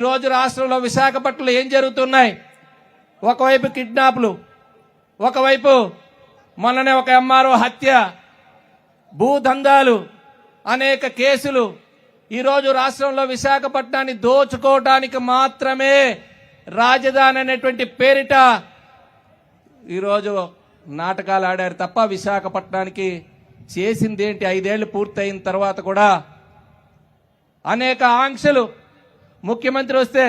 రోజు రాష్ట్రంలో విశాఖపట్నంలో ఏం జరుగుతున్నాయి? ఒకవైపు కిడ్నాప్లు ఒకవైపు మొన్ననే ఒక ఎంఆర్ఓ హత్య భూదందాలు అనేక కేసులు. ఈరోజు రాష్ట్రంలో విశాఖపట్నాన్ని దోచుకోవటానికి మాత్రమే రాజధాని అనేటువంటి పేరిట ఈరోజు నాటకాలు ఆడారు తప్ప విశాఖపట్నానికి చేసింది ఏంటి ఐదేళ్ళు పూర్తయిన తర్వాత కూడా అనేక ఆంక్షలు ముఖ్యమంత్రి వస్తే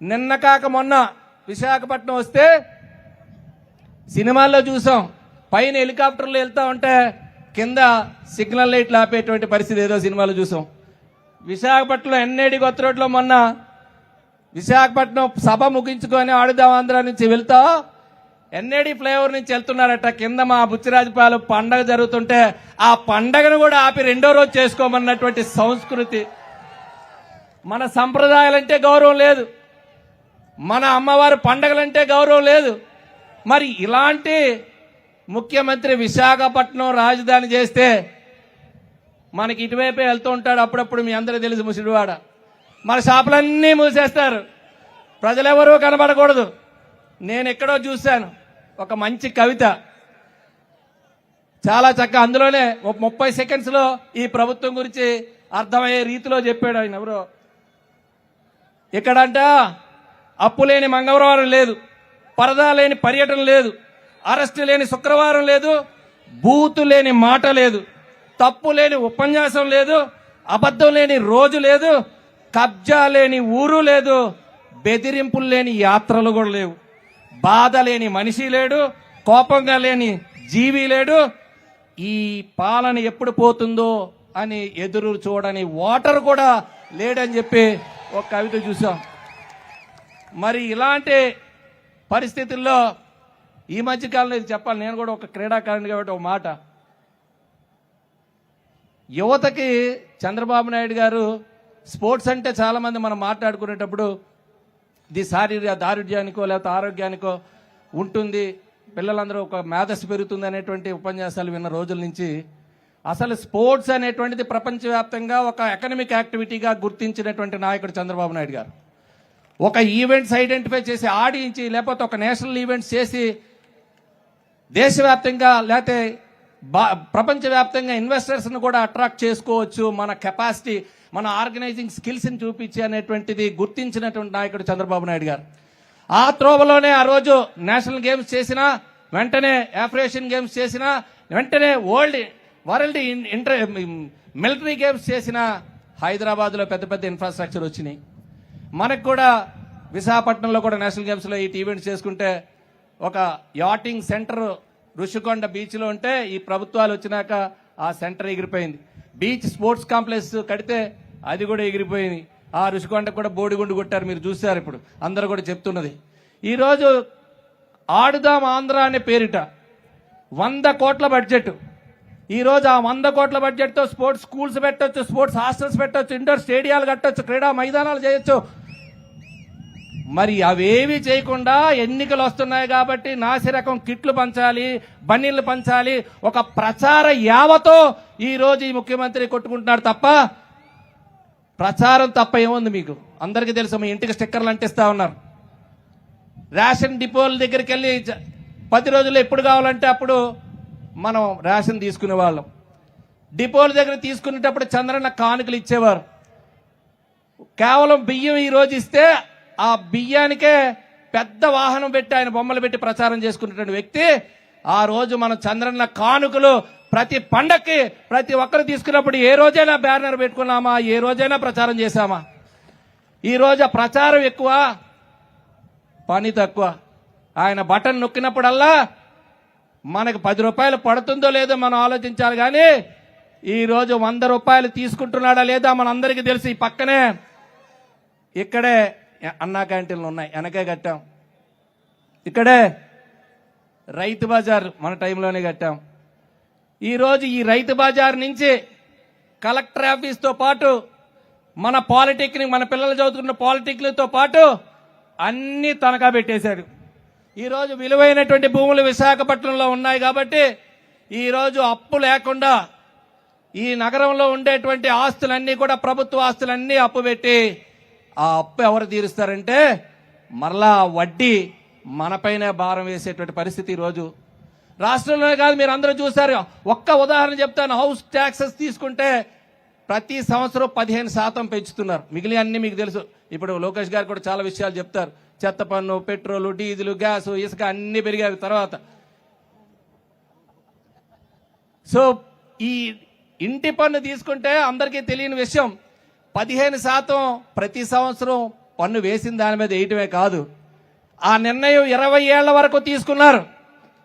నిన్న కాక మొన్న విశాఖపట్నం వస్తే సినిమాల్లో చూసాం. పైన హెలికాప్టర్లు వెళ్తా ఉంటే కింద సిగ్నల్ లైట్లు ఆపేటువంటి పరిస్థితి ఏదో సినిమాలో చూసాం. విశాఖపట్నం ఎన్నేడి కొత్త రోడ్లో మొన్న విశాఖపట్నం సభ ముగించుకొని ఆడుదాం ఆంధ్ర నుంచి వెళ్తా ఎన్ఏడి ఫ్లైఓవర్ నుంచి వెళ్తున్నారట. కింద మా బుచ్చిరాజుపాలు పండగ జరుగుతుంటే ఆ పండగను కూడా ఆపి రెండో రోజు చేసుకోమన్నటువంటి సంస్కృతి మన సంప్రదాయాలంటే గౌరవం లేదు. మన అమ్మవారి పండగలంటే గౌరవం లేదు. మరి ఇలాంటి ముఖ్యమంత్రి విశాఖపట్నం రాజధాని చేస్తే మనకి ఇటువైపే వెళ్తూ ఉంటాడు. అప్పుడప్పుడు మీ అందరూ తెలుసు ముసిడివాడ. మన షాపులన్నీ మూసేస్తారు. ప్రజలెవరూ కనబడకూడదు. నేను ఎక్కడో చూశాను. ఒక మంచి కవిత. చాలా చక్కగా అందులోనే ఒక ముప్పై సెకండ్స్లో ఈ ప్రభుత్వం గురించి అర్థమయ్యే రీతిలో చెప్పాడు ఆయన ఎవరో. ఇక్కడంట అప్పు లేని మంగళవారం లేదు పరదా లేని పర్యటన లేదు అరెస్టు లేని శుక్రవారం లేదు బూతు లేని మాట లేదు తప్పు లేని ఉపన్యాసం లేదు అబద్ధం లేని రోజు లేదు కబ్జా లేని ఊరు లేదు బెదిరింపులు లేని యాత్రలు కూడా లేవు. బాధ లేని మనిషి లేడు కోపంగా లేని జీవి లేడు. ఈ పాలన ఎప్పుడు పోతుందో అని ఎదురు చూడని ఓటర్ కూడా లేడని చెప్పి ఒక కవిత చూసాం. మరి ఇలాంటి పరిస్థితుల్లో ఈ మధ్య కాలంలో ఇది చెప్పాలి. నేను కూడా ఒక క్రీడాకారుని కాబట్టి ఒక మాట. యువతకి చంద్రబాబు నాయుడు గారు స్పోర్ట్స్ అంటే చాలామంది మనం మాట్లాడుకునేటప్పుడు ఇది శారీరక దారుఢ్యానికో లేకపోతే ఆరోగ్యానికో ఉంటుంది. పిల్లలందరూ ఒక మేధస్సు పెరుగుతుంది అనేటువంటి ఉపన్యాసాలు విన్న రోజుల నుంచి అసలు స్పోర్ట్స్ అనేటువంటిది ప్రపంచవ్యాప్తంగా ఒక ఎకనమిక్ యాక్టివిటీగా గుర్తించినటువంటి నాయకుడు చంద్రబాబు నాయుడు గారు. ఒక ఈవెంట్స్ ఐడెంటిఫై చేసి ఆడించి లేకపోతే ఒక నేషనల్ ఈవెంట్స్ చేసి దేశవ్యాప్తంగా లేకపోతే బా ప్రపంచవ్యాప్తంగా ఇన్వెస్టర్స్ను కూడా అట్రాక్ట్ చేసుకోవచ్చు. మన కెపాసిటీ మన ఆర్గనైజింగ్ స్కిల్స్ని చూపించి అనేటువంటిది గుర్తించినటువంటి నాయకుడు చంద్రబాబు నాయుడు గారు. ఆ త్రోవలోనే ఆ రోజు నేషనల్ గేమ్స్ చేసినా వెంటనే ఆఫ్రేషన్ గేమ్స్ చేసినా వెంటనే వరల్డ్ వారంటే ఇంటర్ మిలిటరీ గేమ్స్ చేసిన హైదరాబాద్లో పెద్ద పెద్ద ఇన్ఫ్రాస్ట్రక్చర్ వచ్చినాయి. మనకు కూడా విశాఖపట్నంలో కూడా నేషనల్ గేమ్స్లో ఈ ఈవెంట్స్ చేసుకుంటే ఒక యాటింగ్ సెంటర్ ఋషికొండ బీచ్లో ఉంటే ఈ ప్రభుత్వాలు వచ్చినాక ఆ సెంటర్ ఎగిరిపోయింది. బీచ్ స్పోర్ట్స్ కాంప్లెక్స్ కడితే అది కూడా ఎగిరిపోయింది. ఆ ఋషికొండకు కూడా బోడిగుండు కొట్టారు మీరు చూశారు ఇప్పుడు. అందరూ కూడా చెప్తున్నది. ఈరోజు ఆడుదాం ఆంధ్ర అనే పేరిట వంద కోట్ల బడ్జెట్ ఈరోజు ఆ వంద కోట్ల బడ్జెట్తో స్పోర్ట్స్ స్కూల్స్ పెట్టొచ్చు స్పోర్ట్స్ హాస్టల్స్ పెట్టొచ్చు ఇండోర్ స్టేడియాలు కట్టొచ్చు క్రీడా మైదానాలు చేయొచ్చు. మరి అవేవి చేయకుండా ఎన్నికలు వస్తున్నాయి కాబట్టి నాసిరకం కిట్లు పంచాలి బన్నీళ్ళు పంచాలి ఒక ప్రచార యావతో ఈరోజు ఈ ముఖ్యమంత్రి కొట్టుకుంటున్నాడు తప్ప ప్రచారం తప్ప ఏముంది మీకు? అందరికీ తెలుసు మీ ఇంటికి స్టిక్కర్లు అంటిస్తా ఉన్నారు. రేషన్ డిపోల దగ్గరికి వెళ్ళి పది రోజుల్లో ఎప్పుడు కావాలంటే అప్పుడు మనం రేషన్ తీసుకునే వాళ్ళం. డిపోల దగ్గర తీసుకునేటప్పుడు చంద్రన్న కానుకలు ఇచ్చేవారు. కేవలం బియ్యం ఈ రోజు ఇస్తే ఆ బియ్యానికే పెద్ద వాహనం పెట్టి ఆయన బొమ్మలు పెట్టి ప్రచారం చేసుకున్నటువంటి వ్యక్తి ఆ రోజు మనం చంద్రన్న కానుకలు ప్రతి పండక్కి ప్రతి ఒక్కరు తీసుకున్నప్పుడు ఏ రోజైనా బ్యానర్ పెట్టుకున్నామా? ఏ రోజైనా ప్రచారం చేశామా? ఈ రోజు ఆ ప్రచారం ఎక్కువ పని తక్కువ. ఆయన బటన్ నొక్కినప్పుడల్లా మనకు పది రూపాయలు పడుతుందో లేదో మనం ఆలోచించాలి కానీ ఈరోజు వంద రూపాయలు తీసుకుంటున్నాడా లేదా మనందరికీ తెలుసు ఈ పక్కనే. ఇక్కడే అన్నా క్యాంటీన్లు ఉన్నాయి వెనకే కట్టాం. ఇక్కడే రైతు బజార్ మన టైంలోనే కట్టాం. ఈరోజు ఈ రైతు బజార్ నుంచి కలెక్టర్ ఆఫీస్తో పాటు మన పాలిటెక్నిక్ మన పిల్లలు చదువుతున్న పాలిటెక్నిక్తో పాటు అన్ని తనఖా పెట్టేశాడు. ఈరోజు విలువైనటువంటి భూములు విశాఖపట్నంలో ఉన్నాయి కాబట్టి ఈరోజు అప్పు లేకుండా ఈ నగరంలో ఉండేటువంటి ఆస్తులన్నీ కూడా ప్రభుత్వ ఆస్తులన్నీ అప్పు పెట్టి ఆ అప్పు ఎవరు తీరుస్తారంటే మరలా వడ్డీ మనపైనే భారం వేసేటువంటి పరిస్థితి ఈరోజు రాష్ట్రంలోనే కాదు మీరు అందరూ చూసారు ఒక్క ఉదాహరణ చెప్తాను. హౌస్ ట్యాక్సెస్ తీసుకుంటే ప్రతి సంవత్సరం పదిహేను శాతం పెంచుతున్నారు. మిగిలి అన్ని మీకు తెలుసు. ఇప్పుడు లోకేష్ గారు కూడా చాలా విషయాలు చెప్తారు. చెత్త పన్ను పెట్రోల్ డీజిల్ గ్యాస్ ఇసుక అన్ని పెరిగాయి. తర్వాత సో ఈ ఇంటి పన్ను తీసుకుంటే అందరికీ తెలియని విషయం పదిహేను శాతం ప్రతి సంవత్సరం పన్ను వేసిన దాని మీద వేయటమే కాదు. ఆ నిర్ణయం ఇరవై ఏళ్ళ వరకు తీసుకున్నారు.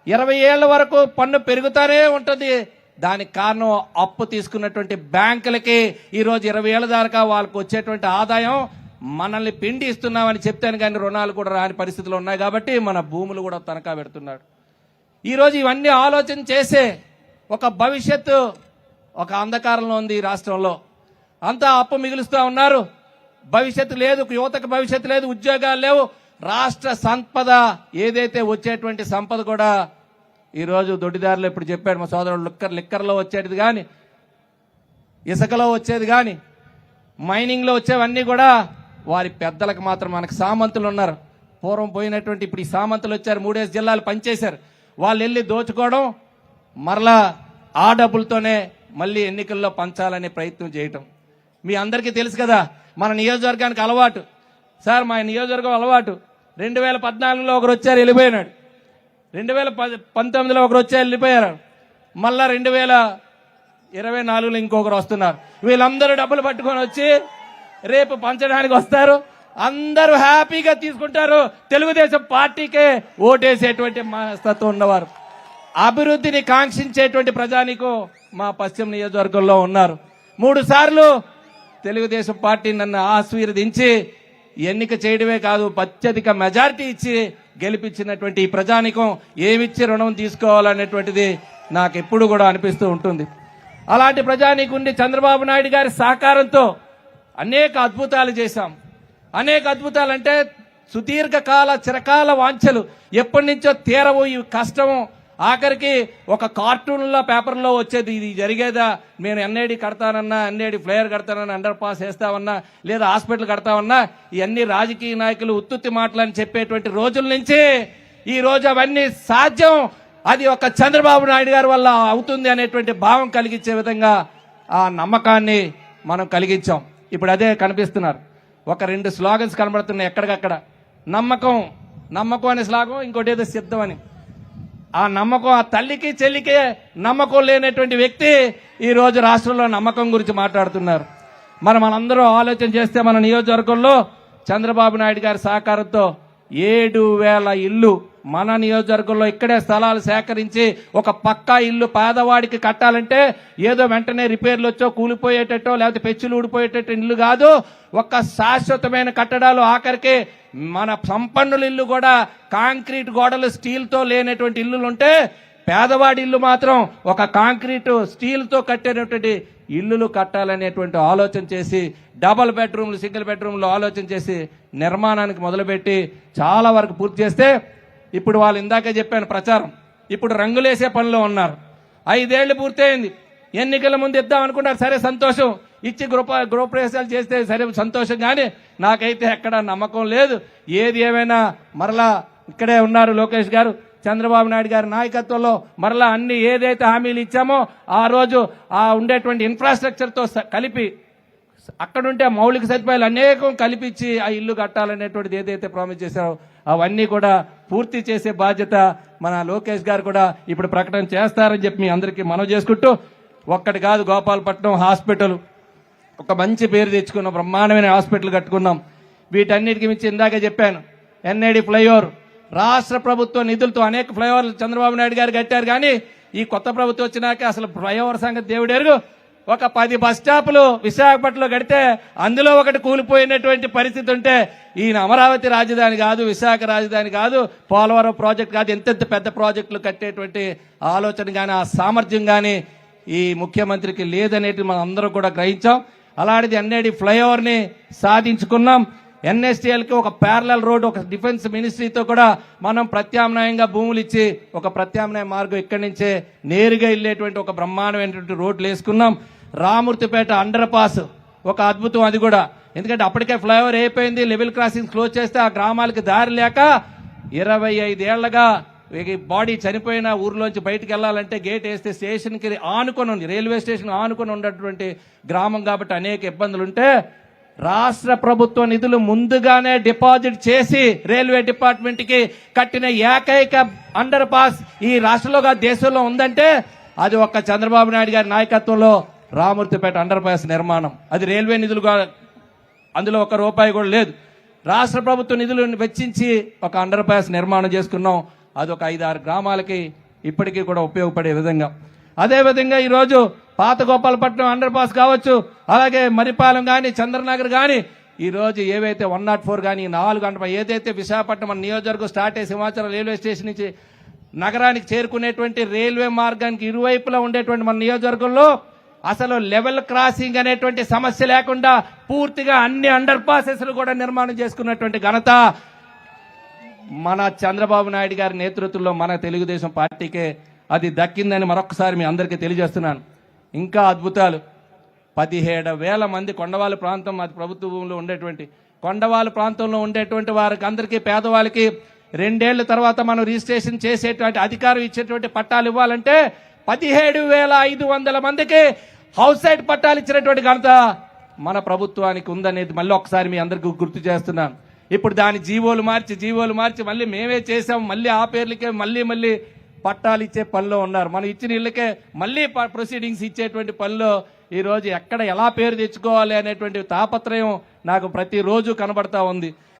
ఇరవై ఏళ్ళ వరకు పన్ను పెరుగుతానే ఉంటుంది. దానికి కారణం అప్పు తీసుకున్నటువంటి బ్యాంకులకి ఈరోజు ఇరవై ఏళ్ళ దాకా వాళ్ళకు వచ్చేటువంటి ఆదాయం మనల్ని పిండి ఇస్తున్నామని చెప్తాను కానీ రుణాలు కూడా రాని పరిస్థితులు ఉన్నాయి కాబట్టి మన భూములు కూడా తనఖా పెడుతున్నాడు. ఈరోజు ఇవన్నీ ఆలోచన చేసే ఒక భవిష్యత్తు ఒక అంధకారంలో ఉంది ఈ రాష్ట్రంలో. అంతా అప్పు మిగులుస్తూ ఉన్నారు. భవిష్యత్తు లేదు యువతకు భవిష్యత్తు లేదు ఉద్యోగాలు లేవు. రాష్ట్ర సంపద ఏదైతే వచ్చేటువంటి సంపద కూడా ఈరోజు దొడ్డిదారులు ఇప్పుడు చెప్పాడు మా సోదరుడు లిక్కర్ లిక్కర్లో వచ్చేది కానీ ఇసుకలో వచ్చేది కానీ మైనింగ్లో వచ్చేవన్నీ కూడా వారి పెద్దలకు మాత్రం మనకు సామంతులు ఉన్నారు. పూర్వం పోయినటువంటి ఇప్పుడు ఈ సామంతులు వచ్చారు మూడేసి జిల్లాలు పనిచేశారు. వాళ్ళు వెళ్ళి దోచుకోవడం మరలా ఆ డబ్బులతోనే మళ్ళీ ఎన్నికల్లో పంచాలనే ప్రయత్నం చేయటం. మీ అందరికీ తెలుసు కదా మన నియోజకవర్గానికి అలవాటు. సార్ మా నియోజకవర్గం అలవాటు. రెండు వేల పద్నాలుగులో ఒకరు వచ్చారు వెళ్ళిపోయినాడు. రెండు వేల పంతొమ్మిదిలో ఒకరు వచ్చారు వెళ్ళిపోయారు. మళ్ళా రెండు వేల ఇరవై నాలుగులో ఇంకొకరు వస్తున్నారు. వీళ్ళందరూ డబ్బులు పట్టుకొని వచ్చి రేపు పంచడానికి వస్తారు. అందరూ హ్యాపీగా తీసుకుంటారు. తెలుగుదేశం పార్టీకే ఓటేసేటువంటి మనస్తత్వం ఉన్నవారు. అభివృద్ధిని కాంక్షించేటువంటి ప్రజానికు మా పశ్చిమ నియోజకవర్గంలో ఉన్నారు. మూడు సార్లు తెలుగుదేశం పార్టీ నన్ను ఆశీర్వదించి ఎన్నిక చేయడమే కాదు అత్యధిక మెజారిటీ ఇచ్చి గెలిపించినటువంటి ఈ ప్రజానికం ఏమిచ్చి రుణం తీసుకోవాలనేటువంటిది నాకు ఎప్పుడు కూడా అనిపిస్తూ ఉంటుంది. అలాంటి ప్రజానికుండి చంద్రబాబు నాయుడు గారి సహకారంతో అనేక అద్భుతాలు చేశాం. అనేక అద్భుతాలు అంటే సుదీర్ఘకాల చిరకాల వాంఛలు. ఎప్పటి నుంచో తీరవు ఈ కష్టము. ఆఖరికి ఒక కార్టూన్లో పేపర్లో వచ్చేది ఇది జరిగేదా? నేను ఎన్ఐడి కడతానన్నా ఎన్ఐడి ఫ్లేయర్ కడతానన్నా అండర్ పాస్ వేస్తామన్నా లేదా హాస్పిటల్ కడతామన్నా ఇవన్నీ రాజకీయ నాయకులు ఉత్తుత్తి మాటలని చెప్పేటువంటి రోజుల నుంచి ఈ రోజు అవన్నీ సాధ్యం. అది ఒక చంద్రబాబు నాయుడు గారి వల్ల అవుతుంది అనేటువంటి భావం కలిగించే విధంగా ఆ నమ్మకాన్ని మనం కలిగించాం. ఇప్పుడు అదే కనిపిస్తున్నారు. ఒక రెండు స్లోగన్స్ కనబడుతున్నాయి ఎక్కడికక్కడ. నమ్మకం నమ్మకం అనే శ్లాగం ఇంకోటి ఏదో సిద్ధం అని. ఆ నమ్మకం ఆ తల్లికి చెల్లికి నమ్మకం లేనటువంటి వ్యక్తి ఈరోజు రాష్ట్రంలో నమ్మకం గురించి మాట్లాడుతున్నారు. మరి మనందరూ ఆలోచన చేస్తే మన నియోజకవర్గంలో చంద్రబాబు నాయుడు గారి సహకారంతో ఏడు వేల ఇల్లు మన నియోజకవర్గంలో ఇక్కడే స్థలాలు సేకరించి ఒక పక్కా ఇల్లు పేదవాడికి కట్టాలంటే ఏదో వెంటనే రిపేర్లు వచ్చో కూలిపోయేటట్టో లేకపోతే పెచ్చులు ఊడిపోయేటట్టు ఇల్లు కాదు. ఒక శాశ్వతమైన కట్టడాలు ఆఖరికి మన సంపన్నుల ఇల్లు కూడా కాంక్రీట్ గోడలు స్టీల్తో లేనటువంటి ఇల్లులు ఉంటే పేదవాడి ఇల్లు మాత్రం ఒక కాంక్రీటు స్టీల్తో కట్టేటటువంటి ఇల్లులు కట్టాలనేటువంటి ఆలోచన చేసి డబల్ బెడ్రూమ్లు సింగిల్ బెడ్రూమ్లు ఆలోచన చేసి నిర్మాణానికి మొదలుపెట్టి చాలా వరకు పూర్తి చేస్తే ఇప్పుడు వాళ్ళు ఇందాకే చెప్పాను ప్రచారం. ఇప్పుడు రంగులేసే పనిలో ఉన్నారు. ఐదేళ్ళు పూర్తయింది. ఎన్నికల ముందు ఇద్దాం అనుకున్నారు. సరే సంతోషం. ఇచ్చి గృహ గృహప్రవేశాలు చేస్తే సరే సంతోషం. కానీ నాకైతే ఎక్కడ నమ్మకం లేదు. ఏది ఏమైనా మరలా ఇక్కడే ఉన్నారు లోకేష్ గారు. చంద్రబాబు నాయుడు గారి నాయకత్వంలో మరలా అన్ని ఏదైతే హామీలు ఇచ్చామో ఆ రోజు ఆ ఉండేటువంటి ఇన్ఫ్రాస్ట్రక్చర్తో కలిపి అక్కడుంటే మౌలిక సదుపాయాలు అనేకం కల్పించి ఆ ఇల్లు కట్టాలనేటువంటిది ఏదైతే ప్రామిస్ చేశారో అవన్నీ కూడా పూర్తి చేసే బాధ్యత మన లోకేష్ గారు కూడా ఇప్పుడు ప్రకటన చేస్తారని చెప్పి మీ అందరికీ మనం చేసుకుంటూ ఒక్కటి కాదు గోపాలపట్నం హాస్పిటల్. ఒక మంచి పేరు తెచ్చుకున్నాం బ్రహ్మాండమైన హాస్పిటల్ కట్టుకున్నాం. వీటన్నిటికి మించి ఇందాక చెప్పాను ఎన్ఐడి ఫ్లైఓవర్. రాష్ట్ర ప్రభుత్వ నిధులతో అనేక ఫ్లైఓవర్లు చంద్రబాబు నాయుడు గారు కట్టారు కానీ ఈ కొత్త ప్రభుత్వం వచ్చినాక అసలు ఫ్లైఓవర్ సంగతి దేవుడెరుగు ఒక పది బస్ స్టాపులు విశాఖపట్నంలో కడితే అందులో ఒకటి కూలిపోయినటువంటి పరిస్థితి ఉంటే ఈయన అమరావతి రాజధాని కాదు విశాఖ రాజధాని కాదు పోలవరం ప్రాజెక్ట్ కాదు ఎంతెంత పెద్ద ప్రాజెక్టులు కట్టేటువంటి ఆలోచన కానీ ఆ సామర్థ్యం కానీ ఈ ముఖ్యమంత్రికి లేదనేది మనం అందరూ కూడా గ్రహించాం. అలాంటిది ఎన్ఐడి ఫ్లైఓవర్ని సాధించుకున్నాం. ఎన్ఎస్టీఎల్కి ఒక ప్యారలల్ రోడ్ ఒక డిఫెన్స్ మినిస్ట్రీతో కూడా మనం ప్రత్యామ్నాయంగా భూములు ఇచ్చి ఒక ప్రత్యామ్నాయ మార్గం ఇక్కడి నుంచే నేరుగా వెళ్ళేటువంటి ఒక బ్రహ్మాండమైనటువంటి రోడ్లు వేసుకున్నాం. రామూర్తిపేట అండర్ పాస్ ఒక అద్భుతం అది కూడా. ఎందుకంటే అప్పటికే ఫ్లైఓవర్ అయిపోయింది లెవెల్ క్రాసింగ్ క్లోజ్ చేస్తే ఆ గ్రామాలకి దారి లేక ఇరవై ఐదేళ్ళగా ఈ బాడీ చనిపోయిన ఊర్లోంచి బయటకు వెళ్ళాలంటే గేట్ వేస్తే స్టేషన్కి ఆనుకొని ఉంది రైల్వే స్టేషన్ ఆనుకొని ఉన్నటువంటి గ్రామం కాబట్టి అనేక ఇబ్బందులు ఉంటే రాష్ట్ర ప్రభుత్వ నిధులు ముందుగానే డిపాజిట్ చేసి రైల్వే డిపార్ట్మెంట్కి కట్టిన ఏకైక అండర్ పాస్ ఈ రాష్ట్రంలోగా దేశంలో ఉందంటే అది ఒక్క చంద్రబాబు నాయుడు గారి నాయకత్వంలో రామూర్తిపేట అండర్ పాస్ నిర్మాణం. అది రైల్వే నిధులు అందులో ఒక రూపాయి కూడా లేదు. రాష్ట్ర ప్రభుత్వ నిధులను వెచ్చించి ఒక అండర్ పాస్ నిర్మాణం చేసుకున్నాం. అది ఒక ఐదారు గ్రామాలకి ఇప్పటికీ కూడా ఉపయోగపడే విధంగా. అదేవిధంగా ఈరోజు పాత గోపాలపట్నం అండర్ పాస్ కావచ్చు అలాగే మరిపాలెం కానీ చంద్రనగర్ కానీ ఈ రోజు ఏవైతే వన్ నాట్ ఫోర్ కానీ నాలుగు గంటల ఏదైతే విశాఖపట్నం మన నియోజకవర్గం స్టార్ట్ అయ్యి సింహాచలం రైల్వే స్టేషన్ నుంచి నగరానికి చేరుకునేటువంటి రైల్వే మార్గానికి ఇరువైపులా ఉండేటువంటి మన నియోజకవర్గంలో అసలు లెవెల్ క్రాసింగ్ అనేటువంటి సమస్య లేకుండా పూర్తిగా అన్ని అండర్ పాసెస్లు కూడా నిర్మాణం చేసుకున్నటువంటి ఘనత మన చంద్రబాబు నాయుడు గారి నేతృత్వంలో మన తెలుగుదేశం పార్టీకే అది దక్కిందని మరొకసారి మీ అందరికీ తెలియజేస్తున్నాను. ఇంకా అద్భుతాలు. పదిహేడు వేల మంది కొండవాళ్ళ ప్రాంతం అది ప్రభుత్వంలో ఉండేటువంటి కొండవాళ్ళ ప్రాంతంలో ఉండేటువంటి వారికి అందరికీ పేదవాళ్ళకి రెండేళ్ళ తర్వాత మనం రిజిస్ట్రేషన్ చేసేటువంటి అధికారం ఇచ్చేటువంటి పట్టాలు ఇవ్వాలంటే పదిహేడు వేల ఐదు వందల మందికి హౌస్ సైడ్ పట్టాలు ఇచ్చినటువంటి ఘనత మన ప్రభుత్వానికి ఉందనేది మళ్ళీ ఒకసారి మీ అందరికీ గుర్తు చేస్తున్నాను. ఇప్పుడు దాని జీవోలు మార్చి జీవోలు మార్చి మళ్ళీ మేమే చేసాం మళ్ళీ ఆ పేర్లకే మళ్ళీ మళ్ళీ పట్టాలు ఇచ్చే పనిలో ఉన్నారు. మనం ఇచ్చిన ఇళ్ళకే మళ్ళీ ప్రొసీడింగ్స్ ఇచ్చేటువంటి పనిలో ఈరోజు ఎక్కడ ఎలా పేరు తెచ్చుకోవాలి అనేటువంటి తాపత్రయం నాకు ప్రతిరోజు కనబడతా ఉంది.